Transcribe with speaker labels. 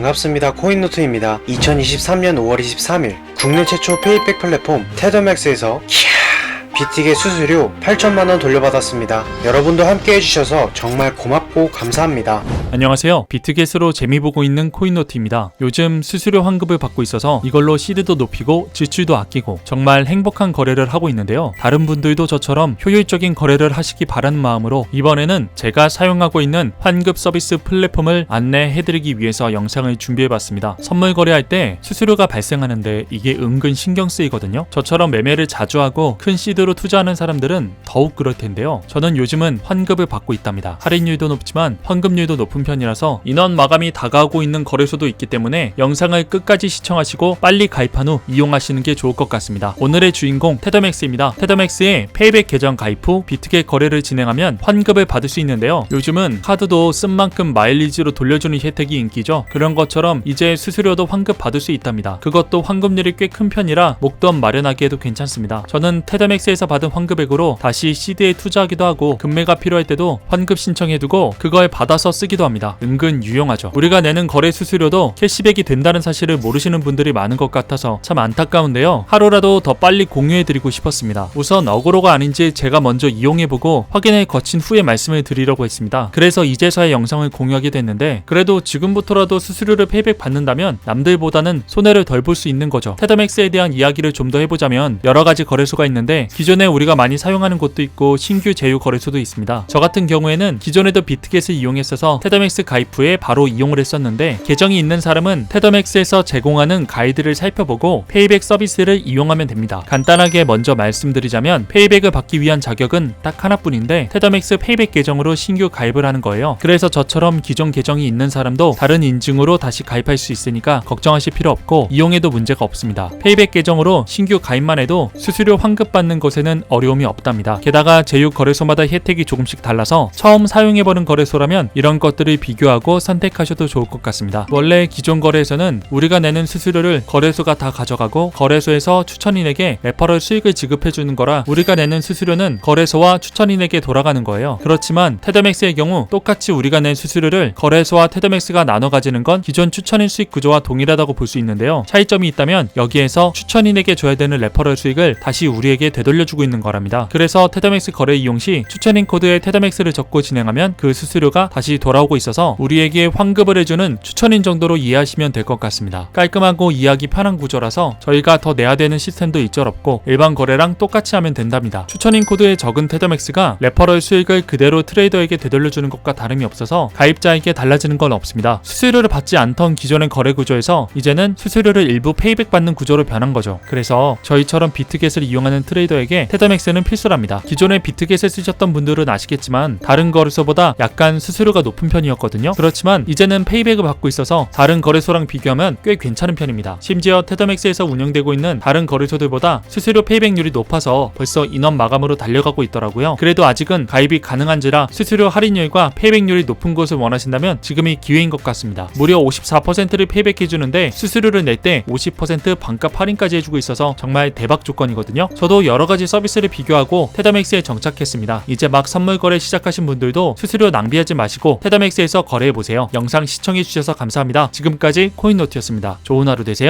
Speaker 1: 반갑습니다. 코인노트입니다. 2023년 5월 23일 국내 최초 페이백 플랫폼 테더맥스에서 비틱의 수수료 8천만원 돌려받았습니다. 여러분도 함께 해주셔서 정말 고맙고 감사합니다.
Speaker 2: 안녕하세요. 비트겟으로 재미 보고 있는 코인노트입니다. 요즘 수수료 환급을 받고 있어서 이걸로 시드도 높이고 지출도 아끼고 정말 행복한 거래를 하고 있는데요. 다른 분들도 저처럼 효율적인 거래를 하시기 바라는 마음으로 이번에는 제가 사용하고 있는 환급 서비스 플랫폼을 안내해드리기 위해서 영상을 준비해봤습니다. 선물 거래할 때 수수료가 발생하는데 이게 은근 신경 쓰이거든요. 저처럼 매매를 자주 하고 큰 시드로 투자하는 사람들은 더욱 그럴 텐데요. 저는 요즘은 환급을 받고 있답니다. 할인율도 높지만 환급률도 높은 편이라서 인원 마감이 다가오고 있는 거래소도 있기 때문에 영상을 끝까지 시청하시고 빨리 가입한 후 이용하시는 게 좋을 것 같습니다. 오늘의 주인공 테더맥스입니다. 테더맥스에 페이백 계정 가입 후 비트겟 거래를 진행하면 환급을 받을 수 있는데요. 요즘은 카드도 쓴 만큼 마일리지로 돌려주는 혜택이 인기죠. 그런 것처럼 이제 수수료도 환급 받을 수 있답니다. 그것도 환급률이 꽤 큰 편이라 목돈 마련하기에도 괜찮습니다. 저는 테더맥스에서 받은 환급액으로 다시 시드에 투자하기도 하고 금매가 필요할 때도 환급 신청해두고 그걸 받아서 쓰기도 합니다. 은근 유용하죠. 우리가 내는 거래 수수료도 캐시백이 된다는 사실을 모르시는 분들이 많은 것 같아서 참 안타까운데요. 하루라도 더 빨리 공유해드리고 싶었습니다. 우선 어그로가 아닌지 제가 먼저 이용해보고 확인을 거친 후에 말씀을 드리려고 했습니다. 그래서 이제서야 영상을 공유하게 됐는데 그래도 지금부터라도 수수료를 페이백 받는다면 남들보다는 손해를 덜 볼 수 있는 거죠. 테더맥스에 대한 이야기를 좀 더 해보자면 여러 가지 거래소가 있는데 기존에 우리가 많이 사용하는 곳도 있고 신규 제휴 거래소도 있습니다. 저 같은 경우에는 기존에도 비트겟을 이용했어서 테더 맥스 가입 후에 바로 이용을 했었는데 계정이 있는 사람은 테더맥스에서 제공하는 가이드를 살펴보고 페이백 서비스를 이용하면 됩니다. 간단하게 먼저 말씀드리자면 페이백을 받기 위한 자격은 딱 하나뿐인데 테더맥스 페이백 계정으로 신규 가입을 하는 거예요. 그래서 저처럼 기존 계정이 있는 사람도 다른 인증으로 다시 가입할 수 있으니까 걱정하실 필요 없고 이용해도 문제가 없습니다. 페이백 계정으로 신규 가입만 해도 수수료 환급 받는 것에는 어려움이 없답니다. 게다가 제휴 거래소마다 혜택이 조금씩 달라서 처음 사용해보는 거래소라면 이런 것들을 비교하고 선택하셔도 좋을 것 같습니다. 원래 기존 거래에서는 우리가 내는 수수료를 거래소가 다 가져가고 거래소에서 추천인에게 레퍼럴 수익을 지급해 주는 거라 우리가 내는 수수료는 거래소와 추천인에게 돌아가는 거예요. 그렇지만 테더맥스의 경우 똑같이 우리가 낸 수수료를 거래소와 테더맥스가 나눠 가지는 건 기존 추천인 수익 구조와 동일하다고 볼 수 있는데요. 차이점이 있다면 여기에서 추천인에게 줘야 되는 레퍼럴 수익을 다시 우리에게 되돌려주고 있는 거랍니다. 그래서 테더맥스 거래 이용 시 추천인 코드에 테더맥스를 적고 진행하면 그 수수료가 다시 돌아오고 있어서 우리에게 환급을 해주는 추천인 정도로 이해하시면 될 것 같습니다. 깔끔하고 이해하기 편한 구조라서 저희가 더 내야 되는 시스템도 일절 없고 일반 거래랑 똑같이 하면 된답니다. 추천인 코드에 적은 테더맥스가 레퍼럴 수익을 그대로 트레이더에게 되돌려주는 것과 다름이 없어서 가입자에게 달라지는 건 없습니다. 수수료를 받지 않던 기존의 거래 구조에서 이제는 수수료를 일부 페이백 받는 구조로 변한 거죠. 그래서 저희처럼 비트겟을 이용하는 트레이더에게 테더맥스는 필수랍니다. 기존에 비트겟을 쓰셨던 분들은 아시겠지만 다른 거래소보다 약간 수수료가 높은 편 이었거든요. 그렇지만 이제는 페이백을 받고 있어서 다른 거래소랑 비교하면 꽤 괜찮은 편입니다. 심지어 테더맥스에서 운영되고 있는 다른 거래소들보다 수수료 페이백률이 높아서 벌써 인원 마감으로 달려가고 있더라고요. 그래도 아직은 가입이 가능한지라 수수료 할인율과 페이백률이 높은 곳을 원하신다면 지금이 기회인 것 같습니다. 무려 54%를 페이백해주는데 수수료를 낼 때 50% 반값 할인까지 해주고 있어서 정말 대박 조건이거든요. 저도 여러 가지 서비스를 비교하고 테더맥스에 정착했습니다. 이제 막 선물 거래 시작하신 분들도 수수료 낭비하지 마시고 테더맥 스에서 거래해보세요. 영상 시청해주셔서 감사합니다. 지금까지 코인노트였습니다. 좋은 하루 되세요.